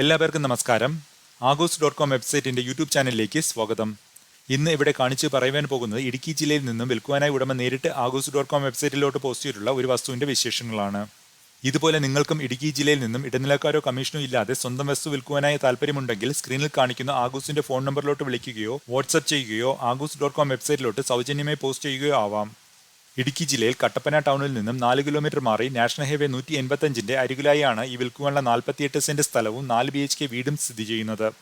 എല്ലാവർക്കും നമസ്കാരം. ആഗോസ് dot com വെബ്സൈറ്റിന്റെ യൂട്യൂബ് ചാനലിലേക്ക് സ്വാഗതം. ഇന്ന് ഇവിടെ കാണിച്ച് പറയുവാൻ പോകുന്നത് ഇടുക്കി ജില്ലയിൽ നിന്നും വിൽക്കുവാനായി ഉടമ നേരിട്ട് ആഗോസ് ഡോട്ട് കോം വെബ്സൈറ്റിലോട്ട് പോസ്റ്റ് ചെയ്തിട്ടുള്ള ഒരു വസ്തുവിന്റെ വിശേഷങ്ങളാണ്. ഇതുപോലെ നിങ്ങൾക്കും ഇടുക്കി ജില്ലയിൽ നിന്നും ഇടനിലക്കാരോ കമ്മീഷനോ ഇല്ലാതെ സ്വന്തം വസ്തു വിൽക്കുവാനായി താല്പര്യമുണ്ടെങ്കിൽ സ്ക്രീനിൽ കാണിക്കുന്ന ആഗൂസിന്റെ ഫോൺ നമ്പറിലോട്ട് വിളിക്കുകയോ വാട്സ്ആപ്പ് ചെയ്യുകയോ ആഗൂസ് ഡോട്ട് കോം വെബ്സൈറ്റിലോട്ട് സൗജന്യമായി പോസ്റ്റ് ചെയ്യുകയോ ആവാം. ഇടുക്കി ജില്ലയിൽ കട്ടപ്പന ടൗണിൽ നിന്നും നാല് കിലോമീറ്റർ മാറി നാഷണൽ ഹൈവേ നൂറ്റി എൺപത്തഞ്ചിന്റെ അരികിലായാണ് ഈ വിൽക്കുവാനുള്ള നാൽപ്പത്തിയെട്ട് സെന്റ് സ്ഥലവും നാല് ബി എച്ച് കെ വീടും സ്ഥിതി ചെയ്യുന്നത്.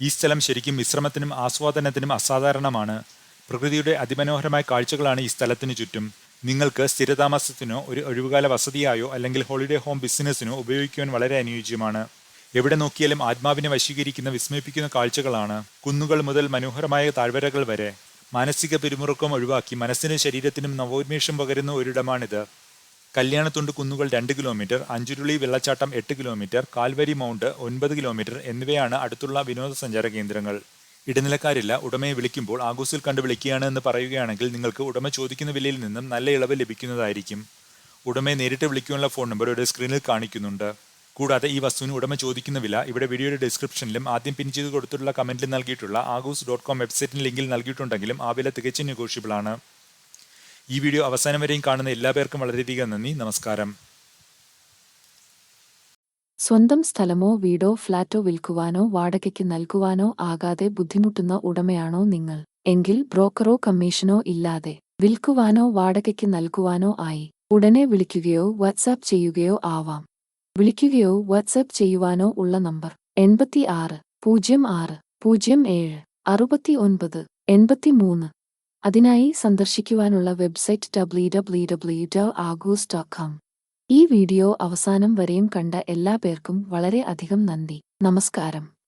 ഈ സ്ഥലം ശരിക്കും വിശ്രമത്തിനും ആസ്വാദനത്തിനും അസാധാരണമാണ്. പ്രകൃതിയുടെ അതിമനോഹരമായ കാഴ്ചകളാണ് ഈ സ്ഥലത്തിനു ചുറ്റും. നിങ്ങൾക്ക് സ്ഥിരതാമസത്തിനോ ഒരു ഒഴിവുകാല വസതിയായോ അല്ലെങ്കിൽ ഹോളിഡേ ഹോം ബിസിനസ്സിനോ ഉപയോഗിക്കുവാൻ വളരെ അനുയോജ്യമാണ്. എവിടെ നോക്കിയാലും ആത്മാവിനെ വശീകരിക്കുന്ന വിസ്മയിപ്പിക്കുന്ന കാഴ്ചകളാണ്. കുന്നുകൾ മുതൽ മനോഹരമായ താഴ്വരകൾ വരെ. മാനസിക പിരിമുറുക്കം ഒഴിവാക്കി മനസ്സിനും ശരീരത്തിനും നവോന്മേഷം പകരുന്ന ഒരിടമാണിത്. കല്യാണത്തുണ്ട് കുന്നുകൾ രണ്ട് കിലോമീറ്റർ അഞ്ചുരുളി വെള്ളച്ചാട്ടം എട്ട് കിലോമീറ്റർ കാൽവരി മൗണ്ട് ഒൻപത് കിലോമീറ്റർ എന്നിവയാണ് അടുത്തുള്ള വിനോദസഞ്ചാര കേന്ദ്രങ്ങൾ. ഇടനിലക്കാരില്ല ഉടമയെ വിളിക്കുമ്പോൾ ആഗോസിൽ കണ്ട് വിളിക്കുകയാണ് എന്ന് പറയുകയാണെങ്കിൽ നിങ്ങൾക്ക് ഉടമ ചോദിക്കുന്ന വിലയിൽ നിന്നും നല്ല ഇളവ് ലഭിക്കുന്നതായിരിക്കും. ഉടമയെ നേരിട്ട് വിളിക്കുവാനുള്ള ഫോൺ നമ്പർ ഇവിടെ സ്ക്രീനിൽ കാണിക്കുന്നുണ്ട്. കൂടാതെ ഈ വസ്തുവിന് ഉടമ ചോദിക്കുന്ന വില ഇവിടെ വീഡിയോയുടെ ഡിസ്ക്രിപ്ഷനിലും ആദ്യം പിൻ ചെയ്ത് കൊടുത്തിട്ടുള്ള കമന്റിൽ നൽകിയിട്ടുള്ള ആഗൂസ് ഡോട്ട് കോം വെബ്സൈറ്റിന് ലിങ്കിൽ നൽകിയിട്ടുണ്ടെങ്കിലും ആ വില തികച്ചും നെഗോഷ്യബിൾ ആണ്. ഈ വീഡിയോ അവസാനം വരെയും കാണുന്ന എല്ലാ പേർക്കും വളരെയധികം നന്ദി. നമസ്കാരം. സ്വന്തം സ്ഥലമോ വീടോ ഫ്ളാറ്റോ വിൽക്കുവാനോ വാടകയ്ക്ക് നൽകുവാനോ ആകാതെ ബുദ്ധിമുട്ടുന്ന ഉടമയാണോ നിങ്ങൾ. എങ്കിൽ ബ്രോക്കറോ കമ്മീഷനോ ഇല്ലാതെ വിൽക്കുവാനോ വാടകയ്ക്ക് നൽകുവാനോ ആയി. ഉടനെ വിളിക്കുകയോ വാട്സാപ്പ് ചെയ്യുകയോ ആവാം. വിളിക്കുകയോ വാട്സാപ്പ് ചെയ്യുവാനോ ഉള്ള നമ്പർ എൺപത്തി ആറ് പൂജ്യം ആറ് പൂജ്യം ഏഴ് അറുപത്തി ഒൻപത് എൺപത്തിമൂന്ന്. അതിനായി സന്ദർശിക്കുവാനുള്ള website W W W dot Aagos dot com. ഈ വീഡിയോ അവസാനം വരെയും കണ്ട എല്ലാ പേർക്കും വളരെ അധികം നന്ദി. നമസ്കാരം.